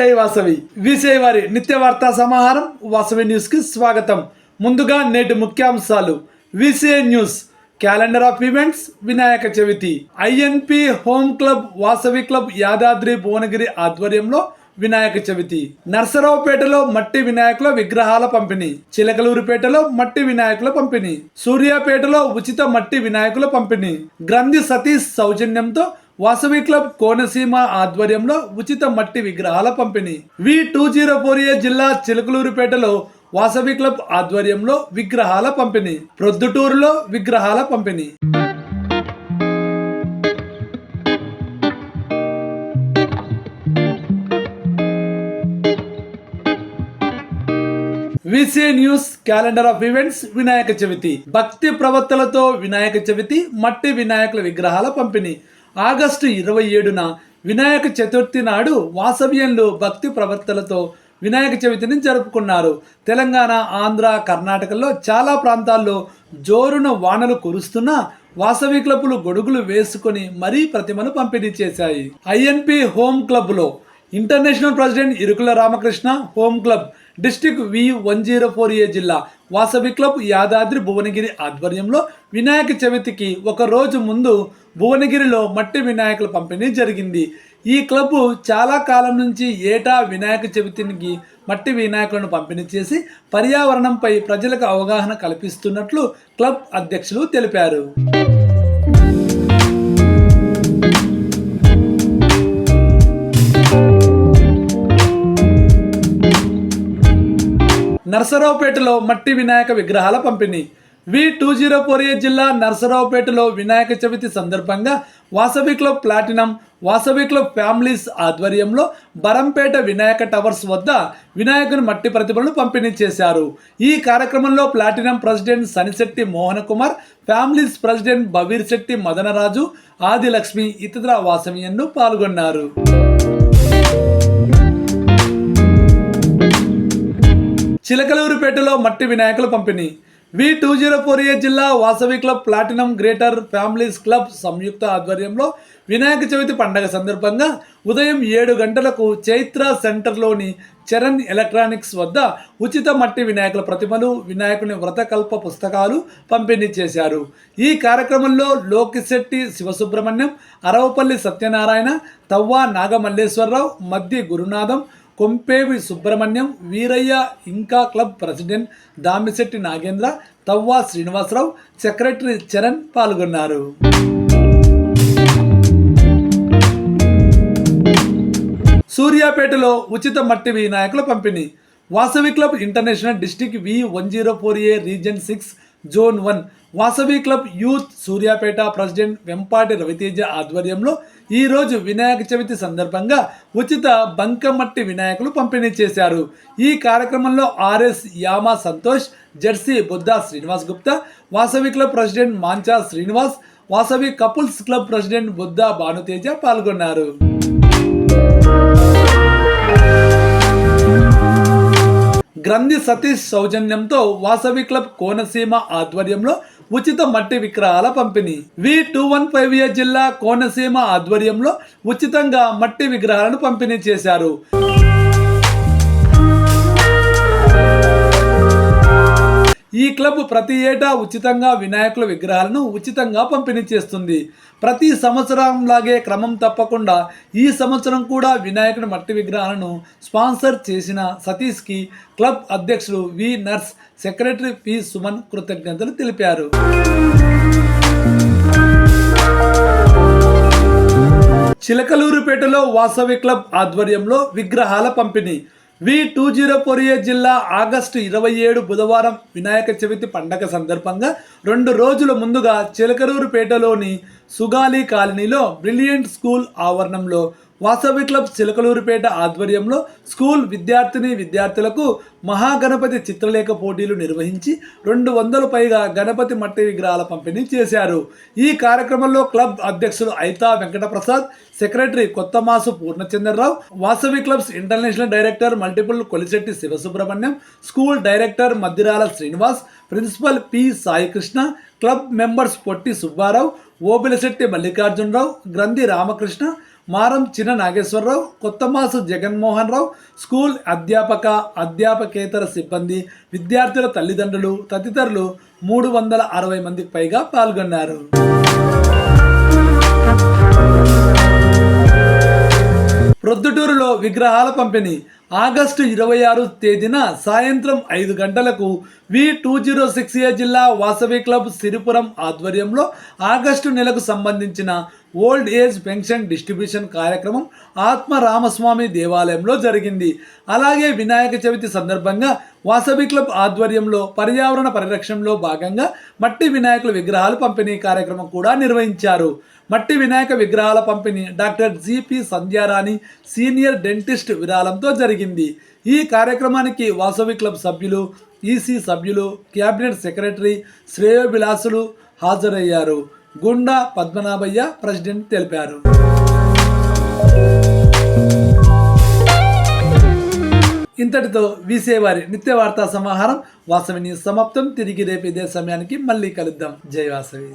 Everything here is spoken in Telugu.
జై వాసవి. విజయ్ వారి నిత్య వార్తా సమాహారం వాసవి న్యూస్కి స్వాగతం. ముందుగా నేటి ముఖ్యాంశాలు. VCI news. Calendar of events Vinayaka Chavithi. INP home club Vasavi club Yadadri Bhuvanagiri ఆధ్వర్యంలో వినాయక చవితి. నర్సరావుపేటలో మట్టి వినాయకుల విగ్రహాల పంపిణీ. చిలకలూరుపేటలో మట్టి వినాయకుల పంపిణీ. సూర్యాపేటలో ఉచిత మట్టి వినాయకుల పంపిణీ. గ్రంథి సతీష్ సౌజన్యంతో వాసవి క్లబ్ కోనసీమ ఆధ్వర్యంలో ఉచిత మట్టి విగ్రహాల పంపిణీ. V two zero four A జిల్లా చిలకలూరుపేటలో వాసవి క్లబ్ ఆధ్వర్యంలో విగ్రహాల పంపిణీ. ప్రొద్దుటూరులో విగ్రహాల పంపిణీ. VC news calendar of events Vinayaka Chavithi. భక్తి ప్రవర్తలతో వినాయక చవితి మట్టి వినాయకుల విగ్రహాల పంపిణీ. ఆగస్టు ఇరవై ఏడున వినాయక చతుర్థి నాడు వాసవ్యంలో భక్తి ప్రవర్తలతో వినాయక చవితిని జరుపుకున్నారు. తెలంగాణ ఆంధ్ర కర్ణాటకలో చాలా ప్రాంతాల్లో జోరున వానలు కురుస్తున్నా వాసవి క్లబ్బులు గొడుగులు వేసుకొని మరీ ప్రతిమను పంపిణీ చేశాయి. ఐఎన్పి హోమ్ క్లబ్లో international president Irukula Ramakrishna home club district V one zero four A జిల్లా వాసవి క్లబ్ యాదాద్రి భువనగిరి ఆధ్వర్యంలో వినాయక చవితికి ఒక రోజు ముందు భువనగిరిలో మట్టి వినాయకుల పంపిణీ జరిగింది. ఈ క్లబ్ చాలా కాలం నుంచి ఏటా వినాయక చవితికి మట్టి వినాయకులను పంపిణీ చేసి పర్యావరణంపై ప్రజలకు అవగాహన కల్పిస్తున్నట్లు క్లబ్ అధ్యక్షులు తెలిపారు. నర్సరావుపేటలో మట్టి వినాయక విగ్రహాల పంపిణీ. V two zero four eight జిల్లా నర్సరావుపేటలో వినాయక చవితి సందర్భంగా Vasavi club platinum Vasavi club families ఆధ్వర్యంలో బరంపేట వినాయక టవర్స్ వద్ద వినాయకుని మట్టి ప్రతిభలను పంపిణీ చేశారు. ఈ కార్యక్రమంలో platinum president Sanisetti Mohana Kumar families president Baveer Setti Madanaraju Adilakshmi ఇతర వాసవియన్ను పాల్గొన్నారు. చిలకలూరుపేటలో మట్టి వినాయకుల పంపిణీ. V two zero four A జిల్లా Vasavi club platinum greater families club సంయుక్త ఆధ్వర్యంలో వినాయక చవితి పండగ సందర్భంగా ఉదయం ఏడు గంటలకు చైత్ర సెంటర్లోని చరణ్ ఎలక్ట్రానిక్స్ వద్ద ఉచిత మట్టి వినాయకుల ప్రతిమలు వినాయకుని వ్రతకల్ప పుస్తకాలు పంపిణీ చేశారు. ఈ కార్యక్రమంలో లోకిశెట్టి శివసుబ్రహ్మణ్యం అరవపల్లి సత్యనారాయణ తవ్వా నాగమల్లేశ్వరరావు మద్ది గురునాథం కొంపేవి సుబ్రహ్మణ్యం వీరయ్య ఇంకా club president Damisetti Nagendra Tavva Srinivasarao secretary Charan పాల్గొన్నారు. సూర్యాపేటలో ఉచిత మట్టి వినాయకుల పంపిణీ. Vasavi club international district V one zero four A region six zone one Vasavi club youth Suryapet president Vempati Raviteja ఆధ్వర్యంలో ఈరోజు వినాయక చవితి సందర్భంగా ఉచిత బంకమట్టి వినాయకులు పంపిణీ చేశారు. ఈ కార్యక్రమంలో RS Yama Santosh Jersey Buddha Srinivas Gupta Vasavi club president Mancha Srinivas Vasavi couples club president Buddha Bhanuteja పాల్గొన్నారు. గ్రంథి సతీష్ సౌజన్యంతో వాసవి క్లబ్ కోనసీమ ఆధ్వర్యంలో ఉచిత మట్టి విగ్రహాల పంపిణీ. V two one five A జిల్లా కోనసీమ ఆధ్వర్యంలో ఉచితంగా మట్టి విగ్రహాలను పంపిణీ చేశారు. ఈ క్లబ్ ప్రతి ఏటా ఉచితంగా వినాయకుల విగ్రహాలను ఉచితంగా పంపిణీ చేస్తుంది. ప్రతి సంవత్సరం లాగే క్రమం తప్పకుండా ఈ సంవత్సరం కూడా వినాయకుడి మట్టి విగ్రహాలను స్పాన్సర్ చేసిన సతీష్కి క్లబ్ అధ్యక్షుడు వి నర్స్ సెక్రటరీ పి సుమన్ కృతజ్ఞతలు తెలిపారు. చిలకలూరుపేటలో వాసవి క్లబ్ ఆధ్వర్యంలో విగ్రహాల పంపిణీ. V two zero four A జిల్లా ఆగస్టు ఇరవై ఏడు బుధవారం వినాయక చవితి పండగ సందర్భంగా రెండు రోజుల ముందుగా చిలకరూరుపేటలోని సుగాలి కాలనీలో బ్రిలియంట్ స్కూల్ ఆవరణంలో వాసవి క్లబ్ చిలకలూరుపేట ఆధ్వర్యంలో స్కూల్ విద్యార్థిని విద్యార్థులకు మహాగణపతి చిత్రలేఖ పోటీలు నిర్వహించి రెండు వందలు పైగా గణపతి మట్టి విగ్రహాల పంపిణీ చేశారు. ఈ కార్యక్రమంలో క్లబ్ అధ్యక్షులు Aita Venkataprasad secretary Kottamasu Purnachandrarao Vasavi clubs international director multiple Kolisetti Sivasubrahmanyam school director Maddirala Srinivas principal P Saikrishna club members Potti Subbarao Obilisetti Mallikarjunarao Granthi Ramakrishna Maram China Nageswararao Kottamasu Jaganmohan Rao school అధ్యాపక అధ్యాపకేతర సిబ్బంది విద్యార్థుల తల్లిదండ్రులు తదితరులు మూడు వందల అరవై మందికి పైగా పాల్గొన్నారు. ప్రొద్దుటూరులో విగ్రహాల పంపిణీ. ఆగస్టు ఇరవై ఆరు తేదీన సాయంత్రం ఐదు గంటలకు V two zero six A జిల్లా వాసవి క్లబ్ సిరిపురం ఆధ్వర్యంలో ఆగస్టు నెలకు సంబంధించిన ఓల్డ్ ఏజ్ పెన్షన్ డిస్ట్రిబ్యూషన్ కార్యక్రమం ఆత్మ రామస్వామి దేవాలయంలో జరిగింది. అలాగే వినాయక చవితి సందర్భంగా వాసవి క్లబ్ ఆధ్వర్యంలో పర్యావరణ పరిరక్షణలో భాగంగా మట్టి వినాయకుల విగ్రహాలు పంపిణీ కార్యక్రమం కూడా నిర్వహించారు. మట్టి వినాయక విగ్రహాల పంపిణీ doctor GP Sandhyarani senior dentist విరాళంతో జరిగింది. ఈ కార్యక్రమానికి వాసవి క్లబ్ సభ్యులు ఈసీ సభ్యులు క్యాబినెట్ సెక్రటరీ శ్రేయోభిలాసులు హాజరయ్యారు. గుండా పద్మనాభయ్య ప్రెసిడెంట్ తెలిపారు. ఇంతటితో వీసేవారి నిత్య వార్తా సమాహారం వాసవిని సమాప్తం. తిరిగి రేపు ఇదే సమయానికి మళ్ళీ కలుద్దాం. జై వాసవి.